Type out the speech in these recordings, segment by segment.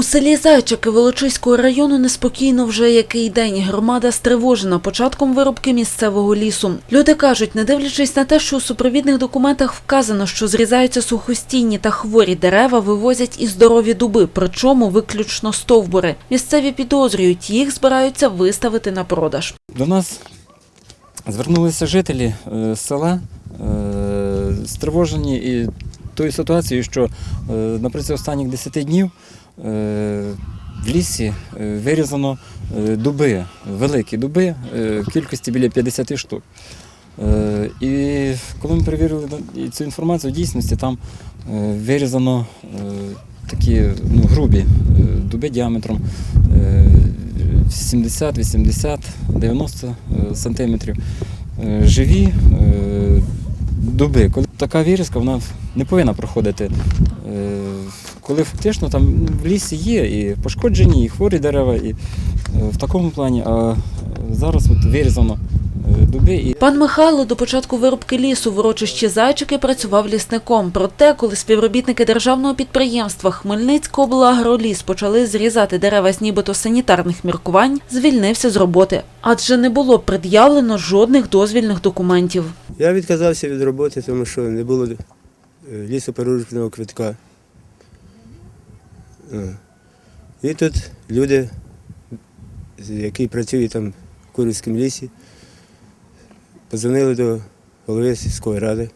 У селі Зайчики Волочиського району неспокійно вже який день. Громада стривожена початком вирубки місцевого лісу. Люди кажуть, не дивлячись на те, що у супровідних документах вказано, що зрізаються сухостійні та хворі дерева, вивозять і здорові дуби, причому виключно стовбури. Місцеві підозрюють, їх збираються виставити на продаж. До нас звернулися жителі е, села е, стривожені і тою ситуацією, що е, на протязі останніх 10 днів е, в лісі е, вирізано дуби, великі дуби кількості біля 50 штук. І коли ми перевірили цю інформацію в дійсності, там вирізано такі ну, грубі дуби діаметром е, 70, 80, 90 е, сантиметрів. Живі дуби. Така вирізка, вона не повинна проходити. Е, Коли фактично там в лісі є і пошкоджені, і хворі дерева, і е, в такому плані, а зараз от вирізано е, дуби. І Пан Михайло до початку вирубки лісу в урочищі Зайчики працював лісником. Проте, коли співробітники державного підприємства Хмельницького облагроліс почали зрізати дерева з нібито санітарних міркувань, звільнився з роботи, адже не було пред'явлено жодних дозвільних документів. Я відказався від роботи, тому що не було е, лісоперерубного квитка. І тут люди, які працюють там в Курівському лісі, подзвонили до голови сільської ради,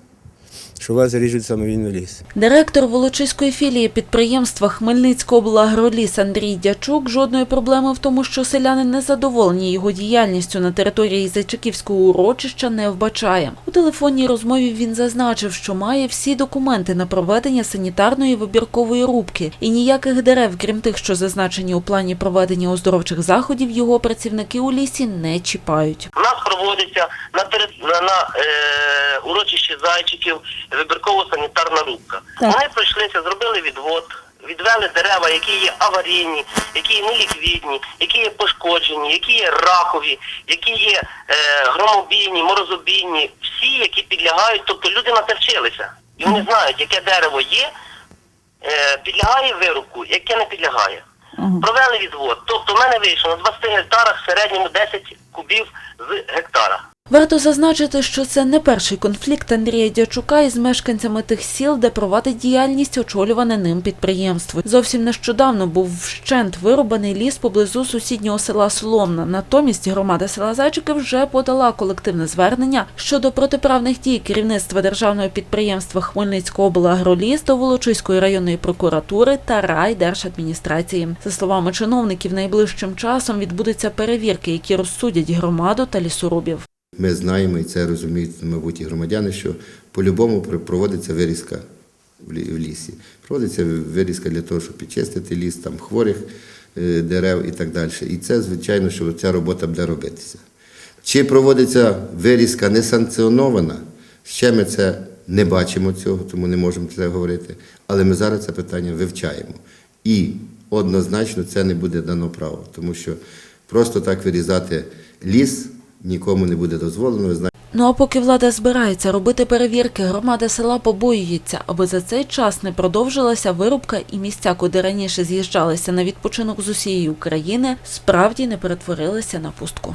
що у вас ріжуть самовільно ліс. Директор Волочиської філії підприємства Хмельницького облагроліс Андрій Дячук жодної проблеми в тому, що селяни не задоволені його діяльністю на території Зайчиківського урочища не вбачає. У телефонній розмові він зазначив, що має всі документи на проведення санітарної вибіркової рубки, і ніяких дерев, крім тих, що зазначені у плані проведення оздоровчих заходів, його працівники у лісі не чіпають. У нас проводиться на на, на е, урочищі зайчиків вибірково-санітарна рубка. Вони пройшлися, зробили відвод, відвели дерева, які є аварійні, які є неліквідні, які є пошкоджені, які є ракові, які є е, громобійні, морозобійні, всі, які підлягають, тобто люди на це вчилися. І вони знають, яке дерево є, е, підлягає вирубку, яке не підлягає. Провели відвод. Тобто в мене вийшло на 20 гектарах в середньому 10 кубів з гектара. Варто зазначити, що це не перший конфлікт Андрія Дячука із мешканцями тих сіл, де провадить діяльність очолюване ним підприємство. Зовсім нещодавно був вщент вирубаний ліс поблизу сусіднього села Соломна. Натомість громада села Зайчики вже подала колективне звернення щодо протиправних дій керівництва державного підприємства Хмельницького облагроліс до Волочиської районної прокуратури та райдержадміністрації. За словами чиновників, найближчим часом відбудуться перевірки, які розсудять громаду та лісорубів. Ми знаємо, і це розуміють, мабуть, і громадяни, що по-любому проводиться вирізка в лісі. Проводиться вирізка для того, щоб підчистити ліс, там хворих е, дерев і так далі. І це, звичайно, що ця робота буде робитися. Чи проводиться вирізка несанкціонована, ще ми це не бачимо цього, тому не можемо це говорити. Але ми зараз це питання вивчаємо. І однозначно це не буде дано право, тому що просто так вирізати ліс нікому не буде дозволено. Ну а поки влада збирається робити перевірки, громада села побоюється, аби за цей час не продовжилася вирубка і місця, куди раніше з'їжджалися на відпочинок з усієї України, справді не перетворилися на пустку.